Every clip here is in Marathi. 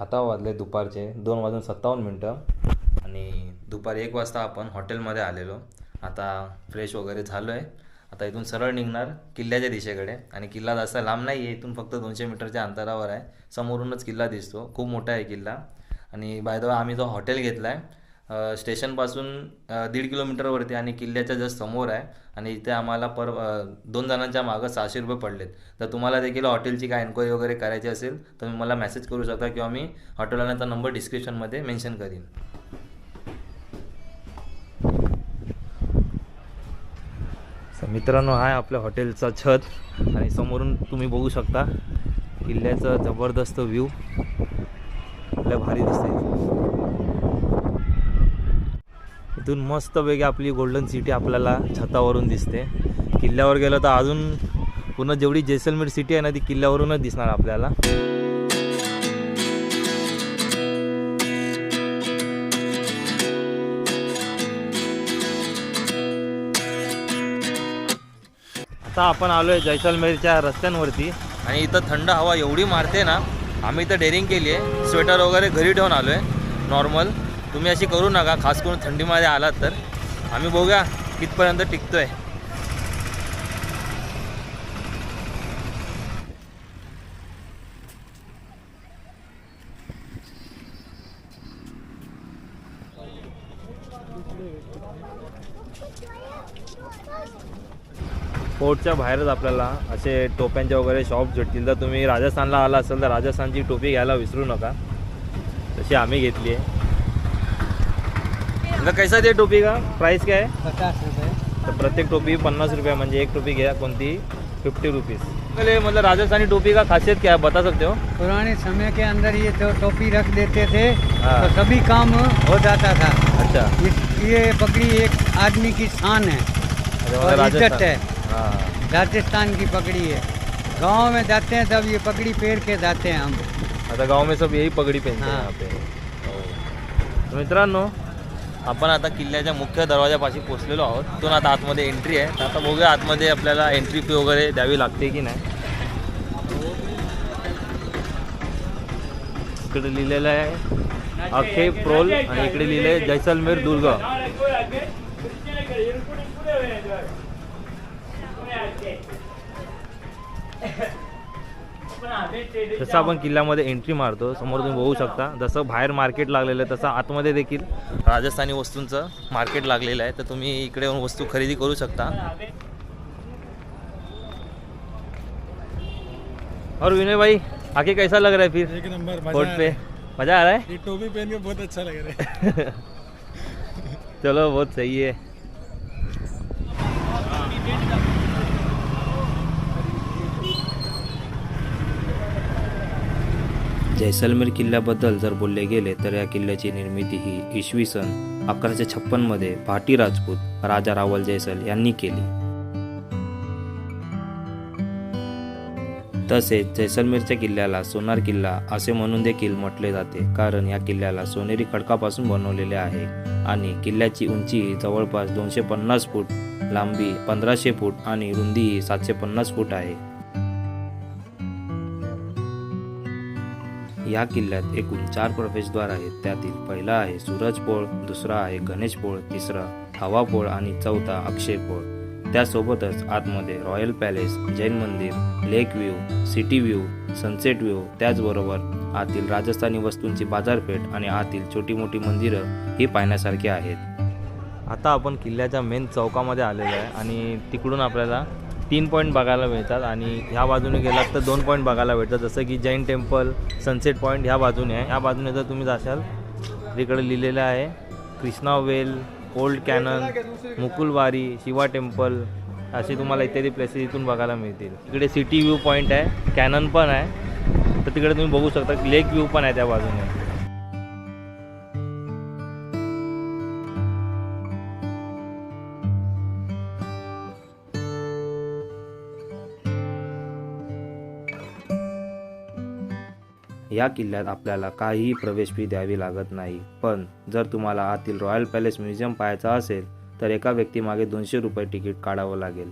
आता वाजले दुपारचे दोन वाजून सत्तावन्न मिनटं. आणि दुपारी एक वाजता आपण हॉटेलमध्ये आलेलो. आता फ्रेश वगैरे झालो आहे आता इथून सरळ निघणार किल्ल्याच्या दिशेकडे. आणि किल्ला जास्त लांब नाही आहे इथून फक्त दोनशे मीटरच्या अंतरावर आहे. समोरूनच किल्ला दिसतो. खूप मोठा आहे किल्ला. आणि बाय द आम्ही जो हॉटेल घेतला आहे स्टेशनपासून दीड किलोमीटरवरती आणि किल्ल्याच्या जस्ट समोर आहे. आणि इथे आम्हाला पर दोन जणांच्या मागं सहाशे रुपये पडलेत. तर तुम्हाला देखील हॉटेलची काय एन्क्वायरी वगैरे करायची असेल तर तुम्ही मला मेसेज करू शकता किंवा मी हॉटेलवाल्यांचा नंबर डिस्क्रिप्शनमध्ये मेन्शन करीन. मित्रांनो आहे आपल्या हॉटेलचा छत. आणि समोरून तुम्ही बघू शकता किल्ल्याचा जबरदस्त व्ह्यू आपल्या भारी दिसते इथून मस्तपैकी आपली गोल्डन सिटी आपल्याला छतावरून दिसते. किल्ल्यावर गेलं तर अजून पुन्हा जेवढी जैसलमेर सिटी आहे ना ती किल्ल्यावरूनच दिसणार आपल्याला. आता आपण आलो आहे जैसलमेरच्या रस्त्यांवरती आणि इथं थंड हवा एवढी मारते ना आम्ही इथं डेअरिंग केली आहे स्वेटर वगैरे घरी ठेवून आलो आहे नॉर्मल तुम्ही अशी करू नका खास करून थंडीमध्ये आलात तर. आम्ही बघूया कितपर्यंत टिकतोय. फोर्टच्या बाहेरच आपल्याला असे टोप्यांचे वगैरे शॉप भेटतील. तर तुम्ही राजस्थानला आला असेल तर राजस्थानची टोपी घ्यायला विसरू नका. तशी आम्ही घेतली आहे. आता कैसा ते टोपी का? प्राइस काय आहे पचास रुपये। तर प्रत्येक टोपी पन्नास रुपये म्हणजे एक टोपी घ्या कोणती? फिफ्टी रुपीज़ पहले मतलब राजस्थानी टोपी का खासियत क्या है बता सकते हो? पुराने समय के अंदर ये तो टोपी रख देते थे हाँ। तो सभी काम हो जाता था। अच्छा। इस ये पगड़ी एक आदमी की शान है। अच्छा, और मतलब इज़्ज़त है। हाँ। राजस्थान की पगड़ी है। गाँव में जाते हैं तब ये पगड़ी पेड़ के जाते हैं हम। आता गाव में सब यही पगडी पहनते हैं हाँ। यहाँ पे। हो. तर मित्रांनो आपण आता किल्ल्याच्या मुख्य दरवाजापाशी पोहोचलेलो आहोत. तिथून आता आतमध्ये एंट्री आहे. तर आता बघूया आतमध्ये आपल्याला एंट्री फी वगैरे द्यावी लागते की नाही. इकडे लिहिलेलं आहे अखे प्रोल आणि इकडे लिहिलंय जैसलमेर दुर्ग. जसं आपण किल्ल्यामध्ये एंट्री मारतो समोर तुम्ही बघू शकता. जसं बाहेर मार्केट लागलेलं आहे तसं आतमध्ये देखील राजस्थानी वस्तूंचं मार्केट लागलेलं आहे. तर तुम्ही इकडे येऊन वस्तू खरेदी करू शकता. और विनय भाई आगे कैसा लग रहा है फिर? एक नंबर आ पे रहा है। मजा आ रहा है? ये टोपी पहन के बहुत अच्छा लग रहा है। चलो बहुत सही है। जैसलमेर किल्ल्याबद्दल जर बोलले गेले तर या किल्ल्याची निर्मिती ही इसवी सन अकराशे छप्पनमध्ये भाटी राजपूत राजा रावल जैसल यांनी केली. तसेच जैसलमेरच्या किल्ल्याला सोनार किल्ला असे म्हणून देखील म्हटले जाते कारण या किल्ल्याला सोनेरी खडकापासून बनवलेले आहे आणि किल्ल्याची उंची जवळपास दोनशे पन्नास फूट लांबी पंधराशे फूट आणि रुंदी सातशे पन्नास फूट आहे. या किल्ल्यात एकूण चार प्रवेशद्वार आहेत. त्यातील पहिला आहे सूरजपोळ दुसरा आहे गणेशपोळ तिसरा हवापोळ आणि चौथा अक्षयपोळ त्यासोबतच आतमध्ये रॉयल पॅलेस जैन मंदिर lake view city view sunset view त्याचबरोबर आतील राजस्थानी वस्तूंची बाजारपेठ आणि आतील छोटी मोठी मंदिरं ही पाहण्यासारखी आहेत. आता आपण किल्ल्याच्या मेन चौकामध्ये आलेलो आहे आणि तिकडून आपल्याला तीन पॉईंट बघायला मिळतात आणि ह्या बाजूने गेलात तर दोन पॉईंट बघायला भेटतात. जसं की जैन टेम्पल सनसेट पॉईंट ह्या बाजूने आहे. ह्या बाजूने जर तुम्ही जाशाल तिकडे लिहिलेलं आहे कृष्णा वेल ओल्ड कॅनन मुकुलवारी शिवा टेम्पल असे तुम्हाला इत्यादी प्लेसेस इथून बघायला मिळतील. इकडे सिटी व्ह्यू पॉईंट आहे कॅनन पण आहे. तर तिकडे तुम्ही बघू शकता लेक व्ह्यू पण आहे त्या बाजूने. या किल्ल्यात आपल्याला काहीही प्रवेश फी द्यावी लागत नाही. पण जर तुम्हाला आतील रॉयल पॅलेस म्युझियम पाहायचा असेल तर एका व्यक्तीमागे दोनशे रुपये तिकीट काढावं लागेल.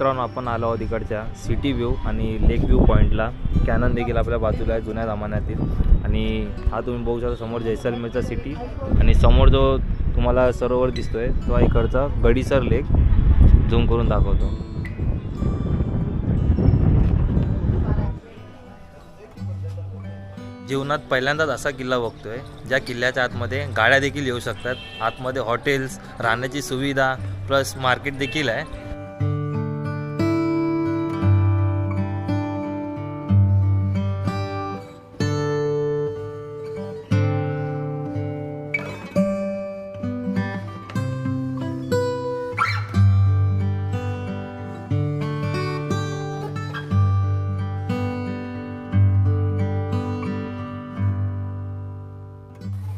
मित्रांनो आपण आलो आहोत इकडच्या सिटी व्ह्यू आणि लेक व्ह्यू पॉईंटला कॅनन देखील आपल्या बाजूला आहे जुन्या जमान्यातील. आणि हा तुम्ही बघू शकता समोर जैसलमेरचा सिटी आणि समोर जो तुम्हाला सरोवर दिसतोय तो इकडचा गडीसर लेक. झूम करून दाखवतो. जीवनात पहिल्यांदाच असा किल्ला बघतोय ज्या किल्ल्याच्या आतमध्ये गाड्या देखील येऊ शकतात. आतमध्ये हॉटेल्स राहण्याची सुविधा प्लस मार्केट देखील आहे.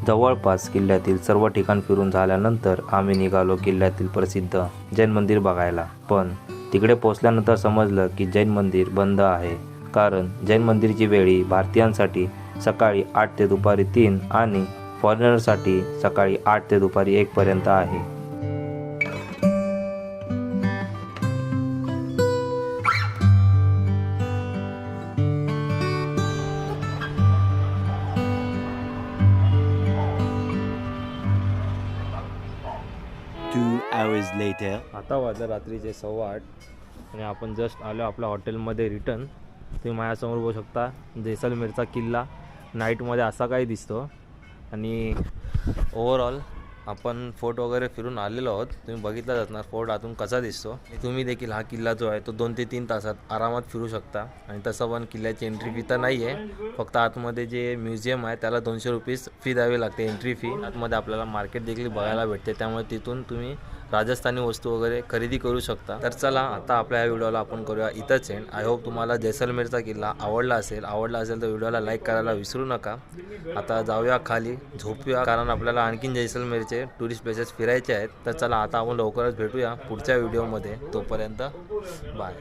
जवळपास किल्ल्यातील सर्व ठिकाण फिरून झाल्यानंतर आम्ही निघालो किल्ल्यातील प्रसिद्ध जैन मंदिर बघायला. पण तिकडे पोचल्यानंतर समजलं की जैन मंदिर बंद आहे. कारण जैन मंदिरची वेळी भारतीयांसाठी सकाळी आठ ते दुपारी तीन आणि फॉरेनरसाठी सकाळी आठ ते दुपारी एकपर्यंत आहे. Hours later. आता वाजलं रात्रीचे सव्वा आठ. आणि आपण जस्ट आलो आपल्या हॉटेलमध्ये रिटर्न तुम्ही माझ्यासमोर बघू शकता जैसलमेरचा किल्ला. नाईटमध्ये असा काही दिसतो. आणि ओव्हरऑल आपण फोर्ट वगैरे फिरून आलेलो आहोत. तुम्ही बघितलाच असणार फोर्ट आतून कसा दिसतो. तुम्ही देखील हा किल्ला जो आहे तो दोन ते तीन तासात आरामात फिरू शकता. आणि तसं पण किल्ल्याची एंट्री फी तर नाही आहे फक्त आतमध्ये जे म्युझियम आहे त्याला दोनशे रुपीज फी द्यावी लागते एंट्री फी आतमध्ये आपल्याला मार्केट देखील बघायला भेटते. त्यामुळे तिथून तुम्ही राजस्थानी वस्तू वगैरे खरेदी करू शकता. तर चला आता आपल्या या व्हिडिओला आपण करूया इथंच एंड आय होप तुम्हाला जैसलमेरचा किल्ला आवडला असेल. आवडला असेल तर व्हिडिओला लाईक करायला विसरू नका. आता जाऊया खाली झोपूया कारण आपल्याला आणखीन जैसलमेरचे टुरिस्ट प्लेसेस फिरायचे आहेत. तर चला आता आपण लवकरच भेटूया पुढच्या व्हिडिओमध्ये तोपर्यंत बाय